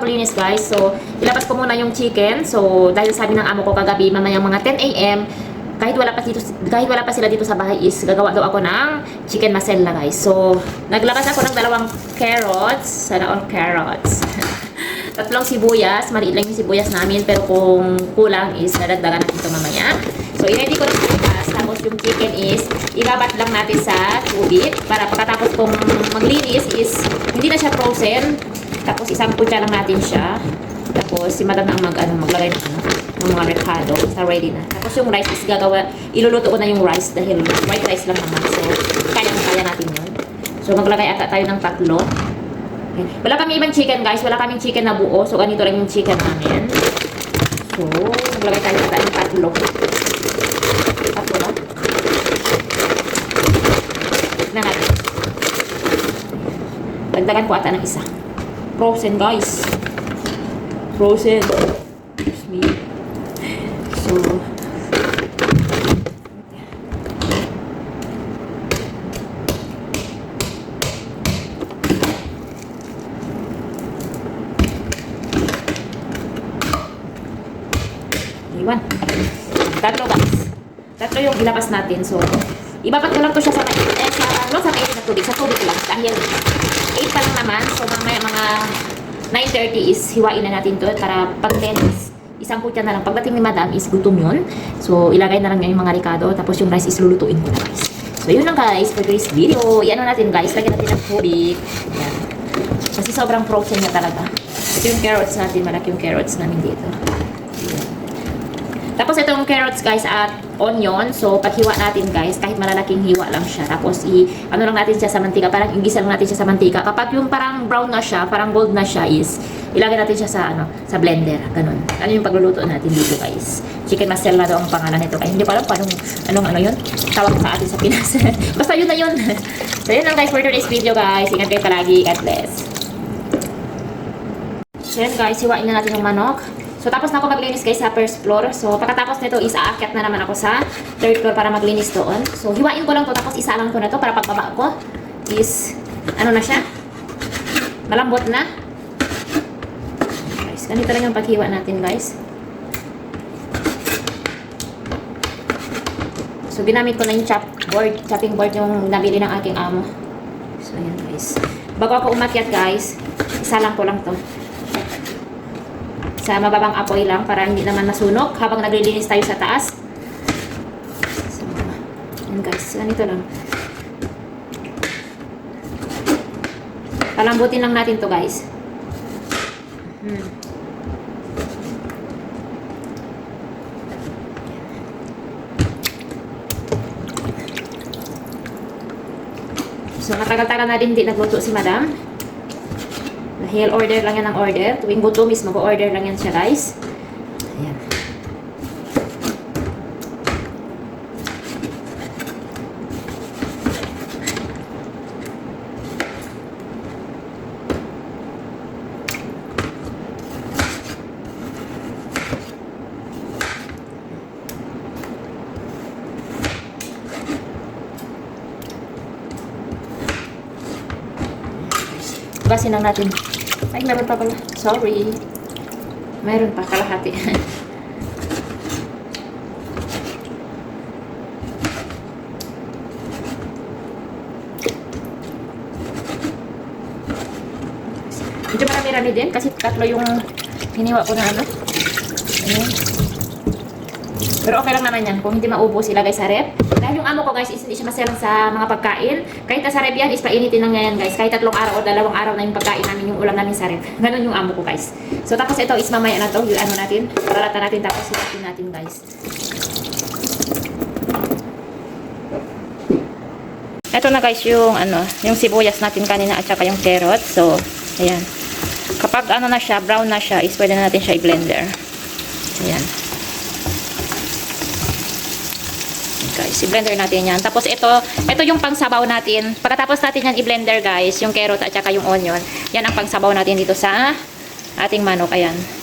maglinis guys. So, ilabas ko muna yung chicken. So, dahil sabi ng amo ko kagabi, mamayang mga 10 a.m., kahit wala pa dito kahit wala pa sila dito sa bahay is gagawa daw ako ng chicken masela guys. So, naglabas ako ng dalawang carrots, sana all carrots. Tatlong sibuyas, maliit lang yung sibuyas namin pero kung kulang is nadagdagan natin ito mamaya. So, i-ready ko na bukas. Tapos yung chicken is ilabat lang natin sa tubig para pagkatapos kung maglinis is hindi na siya frozen. Tapos isang kutsa lang natin siya. Tapos si madam na ang mag, ano, maglagay ng, ano, ng mga recado. Basta ready na. Tapos yung rice is gagawa, iluluto ko na yung rice dahil white rice lang naman. So, kaya kaya natin yun. So, maglagay ata tayo ng tatlo. Okay. Wala kami ibang chicken guys. Wala kaming chicken na buo. So, ganito lang yung chicken namin. So, maglagay tayo ata ng tatlo. Tatlo na. Tignan natin. Dagdagan ko ata ng isa. Frozen guys. Frozen. Excuse me. So, Iwan. Tatlo guys. Tatlo yung ilabas natin. So, ibabat ko lang to siya sa. Eh, sa, ano, sa mainit na tubig. Sa tubig lang. Dahil 8 pa lang naman. So, mamaya mga 9.30 is hiwain na natin to para pag 10 is isang kutya na lang. Pagdating ni madam is gutom yun. So, ilagay na lang niya yung mga ricado. Tapos yung rice is lulutuin ko na guys. So, yun lang guys for today's video. Yan natin guys. Lagyan natin ng tubig. Yan. Kasi sobrang frozen niya talaga. Ito yung carrots natin. Malaki yung carrots namin dito. Tapos itong carrots guys at onion. So paghiwa natin guys, kahit malalaking hiwa lang siya. Tapos i ano lang natin siya sa mantika, parang igisa lang natin siya sa mantika. Kapag yung parang brown na siya, parang gold na siya is ilagay natin siya sa ano, sa blender, ganun. Ano yung pagluluto natin dito guys. Chicken masala ang pangalan nito. Kaya hindi pa alam paano anong ano yun. Tawag sa atin sa Pinas. Basta yun na yun. so yun lang guys for today's video guys. Ingat kayo palagi. God bless. So yun guys, hiwain na natin yung manok. So tapos na ako maglinis guys sa first floor. So pagkatapos nito is aakyat na naman ako sa third floor para maglinis doon. So hiwain ko lang to tapos isa lang ko na to para pagbaba ko is ano na siya? Malambot na. Guys, ganito lang yung paghiwa natin guys. So ginamit ko na yung chop board, chopping board yung nabili ng aking amo. So ayan guys. Bago ako umakyat guys, isa lang ko lang to sa mababang apoy lang para hindi naman masunog habang naglilinis tayo sa taas. So, yun guys, ganito lang. Palambutin lang natin to guys. Hmm. So, matagal-tagal na din hindi nagluto si madam. Dahil order lang yan ng order. Tuwing gutom is mag-order lang yan siya guys. Ayan. Basin lang natin. Ay, meron pa pala. Sorry. Meron pa kalahati. Medyo marami-rami din kasi tatlo yung hiniwa ko na ano. Ayan. Pero okay lang naman yan. Kung hindi maubos, ilagay sa rep. Dahil yung amo ko guys is hindi siya maselan sa mga pagkain. Kahit nasa rep yan, is painitin lang yan guys. Kahit tatlong araw o dalawang araw na yung pagkain namin, yung ulam namin sa rep. Ganon yung amo ko guys. So tapos ito is mamaya na to, yung ano natin. Paralata natin tapos hilatin natin guys. Ito na guys yung ano, yung sibuyas natin kanina at saka yung carrot. So, ayan. Kapag ano na siya, brown na siya, is pwede na natin siya i-blender. Ayan. Guys. I-blender natin yan. Tapos ito, ito yung pangsabaw natin. Pagkatapos natin yan i-blender guys, yung carrot at saka yung onion, yan ang pangsabaw natin dito sa ating manok. Ayan.